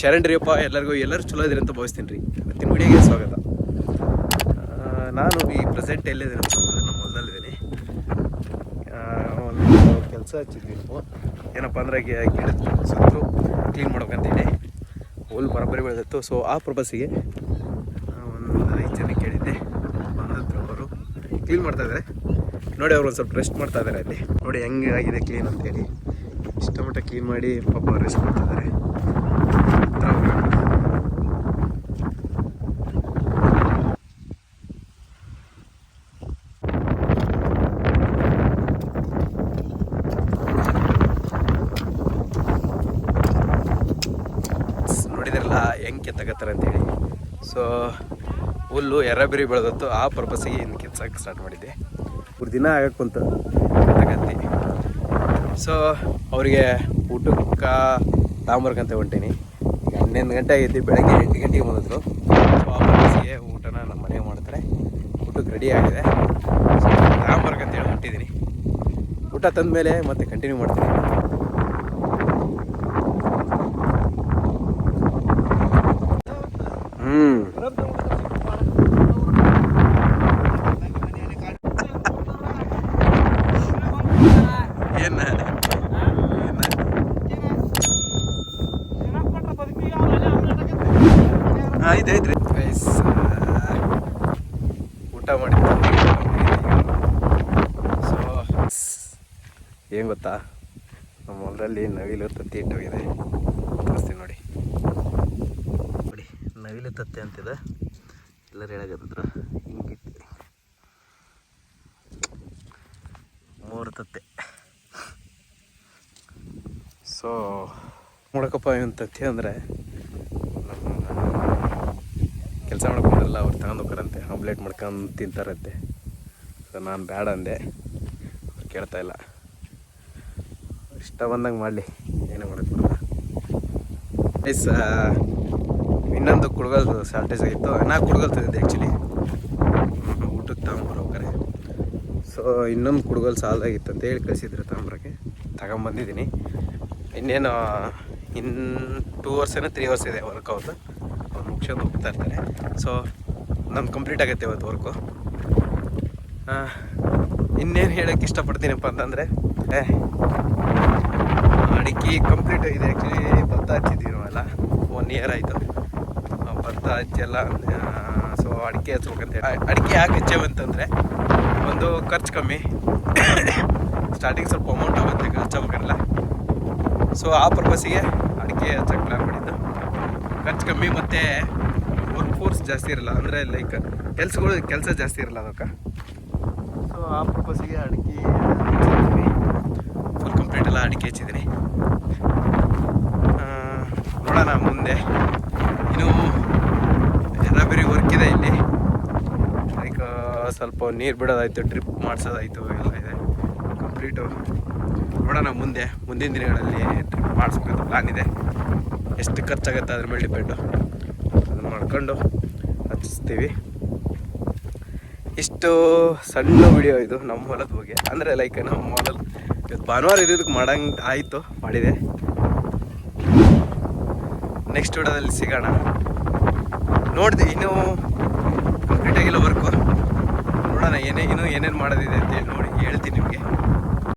ಶರಣ್ರಿಯಪ್ಪ ಎಲ್ಲರಿಗೂ ಎಲ್ಲರೂ ಚಲೋ ಇದ್ರಿ ಅಂತ ಭಾವಿಸ್ತೀನಿ ರೀ. ಇವತ್ತಿನ ವಿಡಿಯೋಗೆ ಸ್ವಾಗತ. ನಾನು ಈ ಪ್ರೆಸೆಂಟ್ ಎಲ್ಲಿದ್ದೀನಿ ಅಂತಂದರೆ ನಮ್ಮ ಹೊಲದಲ್ಲಿದ್ದೀನಿ ಕೆಲಸ ಹಚ್ಚಿದ್ವಿ ನಾವು. ಏನಪ್ಪ ಅಂದ್ರೆ ಗಿಡದ ಸುತ್ತಲೂ ಕ್ಲೀನ್ ಮಾಡ್ಬೇಕಂತೇಳಿ ಹುಲ್ ಬರೋಬ್ಬರಿ ಬೆಳೆದಿತ್ತು. ಸೊ ಆ ಪರ್ಪಸ್ಸಿಗೆ ಒಂದು ಐದು ಜನ ಕೇಳಿದ್ದೆ. ಬಂದದ್ರು ಅವರು ಕ್ಲೀನ್ ಮಾಡ್ತಾ ಇದ್ದಾರೆ. ನೋಡಿ ಅವ್ರು ಒಂದು ಸ್ವಲ್ಪ ರೆಸ್ಟ್ ಮಾಡ್ತಾ ಇದ್ದಾರೆ ಅಲ್ಲಿ. ನೋಡಿ ಹೆಂಗೆ ಆಗಿದೆ ಕ್ಲೀನ್ ಅಂತೇಳಿ. ಇಷ್ಟ ಮಟ್ಟ ಕ್ಲೀನ್ ಮಾಡಿ ಪಾಪ ರೆಸ್ಟ್ ಮಾಡ್ತಾ ನೋಡಿದ್ರಲ್ಲ ಹೆಂಗೆ ಕೆತ್ತಕತ್ತಾರೆ ಅಂತೇಳಿ ಸೊ ಹುಲ್ಲು ಎರಬಿರಿ ಬೆಳೆದತ್ತು ಆ ಪರ್ಪಸ್ಸಿಗೆ ಇನ್ನು ಕಿತ್ಸಕ್ಕೆ ಸ್ಟಾರ್ಟ್ ಮಾಡಿದ್ದೆ. ಮೂರು ದಿನ ಆಗಕ್ಕೆ ಕುಂತು. ಕೆತ್ತಕತ್ತಿ ಸೊ ಅವರಿಗೆ ಊಟಕ್ಕೆ ತಾಂಬರ್ಕಂತ ಹೊಂಟೀನಿ. ಈಗ ಹನ್ನೊಂದು ಗಂಟೆ ಆಗಿದ್ದು ಬೆಳಗ್ಗೆ ಎಂಟು ಗಂಟೆಗೆ ಬಂದಿದ್ರು. ಸೊ ಆ ಪರ್ಪಸ್ಸಿಗೆ ಊಟನ ನಮ್ಮ ಮನೆಗೆ ಮಾಡ್ತಾರೆ. ಊಟಕ್ಕೆ ರೆಡಿ ಆಗಿದೆ. ಸೊ ತಾಂಬರ್ಕಂತ ಹೇಳಿ ಹೊಂಟಿದ್ದೀನಿ ಊಟ ತಂದಮೇಲೆ ಮತ್ತೆ ಕಂಟಿನ್ಯೂ ಮಾಡ್ತೀನಿ ಹ್ಮ್ ಏನ ಆಯ್ತು ಐತ್ರಿ ಊಟ ಮಾಡಿ ಸೊ ಏನು ಗೊತ್ತಾ? ನಮ್ಮ ಹೊಲದಲ್ಲಿ ನವಿಲು ತತ್ತಿ ಇಟ್ಟೋಗಿದೆ. ತೋರಿಸ್ತೀನಿ ನೋಡಿ. ನೋಡಿ ನವಿಲು ತತ್ತೆ ಅಂತಿದೆ. ಎಲ್ಲರೂ ಹೇಳಾಗತ್ತಿದ್ರು ಹಿಂಗಿತ್ತು ಮೂರು ತತ್ತೆ. ಸೊ ನೋಡಕಪ್ಪ ಏನು ತತ್ತಿ ಅಂದರೆ ಕೆಲಸ ಮಾಡ್ಕೊಂಡ್ರಲ್ಲ ಅವ್ರು ತಗೊಂಡು ಹೋಗ್ತಾರಂತೆ ಆಮ್ಲೆಟ್ ಮಾಡ್ಕೊಂಡು ತಿಂತಾರಂತೆ. ಸೊ ನಾನು ಬೇಡ ಅಂದೆ. ಅವ್ರು ಕೇಳ್ತಾ ಇಲ್ಲ. ಇಷ್ಟ ಬಂದಂಗೆ ಮಾಡಲಿ, ಏನೇ ಮಾಡೋದು ಎಸ್ ಇನ್ನೊಂದು ಕುಡ್ಗಲ್ದು ಶಾರ್ಟೇಜ್ ಆಗಿತ್ತು. ನಾ ಕುಡ್ಗಲ್ ಆ್ಯಕ್ಚುಲಿ ಊಟಕ್ಕೆ ತಗೊಂಬರ್ಬೇಕಾರೆ ಸೊ ಇನ್ನೊಂದು ಕುಡ್ಗಲ್ ಸಾಲಾಗಿತ್ತು ಅಂತ ಹೇಳಿ ಕಳಿಸಿದ್ರು ತಗೊಂಬರೋಕ್ಕೆ ತಗೊಂಬಂದಿದ್ದೀನಿ. ಇನ್ನೇನು, ಇನ್ ಟೂ ಅವರ್ಸ್ ಏನೋ ತ್ರೀ ಅವರ್ಸ್ ಇದೆ ವರ್ಕ್ ಅವ್ರದ್ದು ಅವ್ರು ಮುಗಿಸ್ಕೊಂಡು ಹೋಗ್ತಾ ಇರ್ತಾರೆ. ಸೊ ನಮ್ದು ಕಂಪ್ಲೀಟ್ ಆಗುತ್ತೆ ಇವತ್ತು ವರ್ಕು ಇನ್ನೇನು ಹೇಳೋಕ್ಕೆ ಇಷ್ಟಪಡ್ತೀನಪ್ಪ ಅಂತಂದರೆ ಅಡಿಕೆ ಕಂಪ್ಲೀಟ್ ಇದೆ ಆ್ಯಕ್ಚುಲಿ ಭತ್ತ ಹಚ್ಚಿದ್ದೀವಿ ನಾವೆಲ್ಲ. ಒನ್ ಇಯರ್ ಆಯಿತು. ಭತ್ತ ಹಚ್ಚೆಲ್ಲ ಸೊ ಅಡಿಕೆ ಹಚ್ಬೇಕಂತ ಅಡಿಕೆ ಯಾಕೆ ಹಚ್ಚೇವು ಅಂತಂದರೆ, ಒಂದು ಖರ್ಚು ಕಮ್ಮಿ. ಸ್ಟಾರ್ಟಿಂಗ್ ಸ್ವಲ್ಪ ಅಮೌಂಟ್ ಆಗುತ್ತೆ ಹಚ್ಚಬೇಕಲ್ಲ ಸೊ ಆ ಪರ್ಪಸ್ಸಿಗೆ ಅಡಿಕೆ ಹಚ್ಚಕ್ಕೆ ಪ್ಲ್ಯಾನ್ ಖರ್ಚು ಕಮ್ಮಿ ಮತ್ತು ವರ್ಕ್ ಫೋರ್ಸ್ ಜಾಸ್ತಿ ಇರಲ್ಲ. ಅಂದರೆ ಲೈಕ್ ಕೆಲ್ಸಗಳು ಕೆಲಸ ಜಾಸ್ತಿ ಇರಲ್ಲ ಅದಕ್ಕೆ ಸೊ ಆ ಪರ್ಪಸ್ಸಿಗೆ ಅಡಿಕೆ ಫುಲ್ ಕಂಪ್ಲೀಟ್ ಎಲ್ಲ ಅಡಿಕೆ ಹಚ್ಚಿದ್ದೀನಿ. ನೋಡೋಣ ಮುಂದೆ. ಇನ್ನು ಎಲ್ಲ ಬೇರೆ ವರ್ಕ್ ಇದೆ ಇಲ್ಲಿ. ಲೈಕ್ ಸ್ವಲ್ಪ ನೀರು ಬಿಡೋದಾಯಿತು ಡ್ರಿಪ್ ಮಾಡಿಸೋದಾಯ್ತು ಎಲ್ಲ ಇದೆ. ಕಂಪ್ಲೀಟು ನೋಡೋಣ ಮುಂದೆ, ಮುಂದಿನ ದಿನಗಳಲ್ಲಿ ಟ್ರಿಪ್ ಮಾಡಿಸ್ಬೇಕಂತ ಪ್ಲಾನ್ ಇದೆ. ಎಷ್ಟು ಖರ್ಚಾಗುತ್ತೆ ಅದ್ರ ಮೇಲೆ ಡಿಪೆಂಡು ಅದನ್ನು ಮಾಡ್ಕೊಂಡು ಹಚ್ಚಿಸ್ತೀವಿ ಇಷ್ಟು ಸಣ್ಣ ವಿಡಿಯೋ ಇದು ನಮ್ಮ ಹೊಲದ ಬಗ್ಗೆ. ಅಂದರೆ ಲೈಕ್ ನಮ್ಮ ಹೊಲದ ಇವತ್ತು ಭಾನುವಾರ ಇದ್ದಿದ್ದಕ್ಕೆ ಮಾಡಂಗೆ ಆಯಿತು, ಮಾಡಿದೆ. ನೆಕ್ಸ್ಟ್ ವಿಡಿಯೋದಲ್ಲಿ ಸಿಗೋಣ. ನೋಡಿದೆ, ಇನ್ನೂ ಕಂಪ್ಲೀಟ್ ಆಗಿಲ್ಲ ವರ್ಕು ನೋಡೋಣ ಏನೇ, ಇನ್ನೂ ಏನೇನು ಮಾಡೋದಿದೆ ಅಂತೇಳಿ ನೋಡಿ, ಹೇಳ್ತೀನಿ ನಿಮಗೆ.